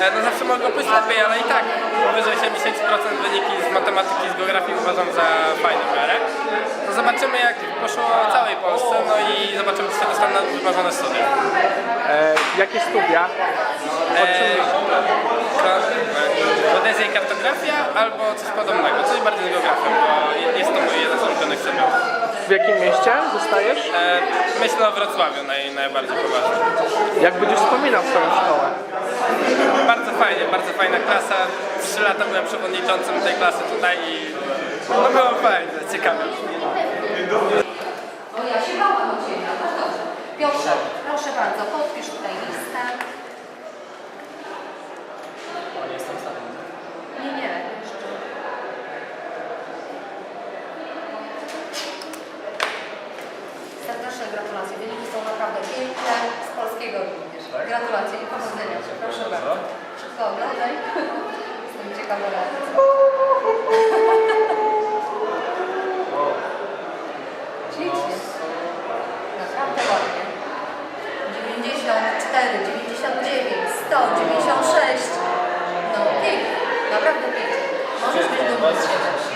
E, No zawsze mogło pójść lepiej, ale i tak powyżej 70% wyniki z matematyki, z geografii uważam za fajne w miarę. No zobaczymy jak poszło całej Polsce, no i zobaczymy czy się dostanę na wymarzone studia. E, jakie studia? Ko- Geodezja i kartografia albo coś podobnego, coś bardziej z geografią, bo je- jest to mój jeden z ulubionych przedmiotów. W jakim mieście zostajesz? E, Myślę o Wrocławiu naj, najbardziej poważnie. Jak będziesz wspominał swoją szkołę? Bardzo fajnie, bardzo fajna klasa. Trzy lata byłem przewodniczącym tej klasy tutaj i no było fajnie, ciekawe. O, ja się bałam o Ciebie, no dobrze. Piotrze, proszę bardzo, podpisz tutaj listę. Nie, nie, jeszcze. Serdeczne gratulacje. Wyniki są naprawdę piękne, z polskiego również. Gratulacje i powodzenia. Proszę bardzo. Szybko oglądaj. Jestem ciekawa reakcji. Ślicznie. Naprawdę ładnie. 94, 99, 100, 96. No pięknie, naprawdę pięknie. Możesz być dumny z siebie.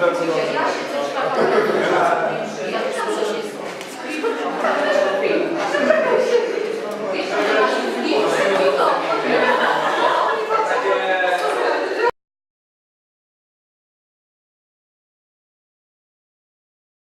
Gratulation.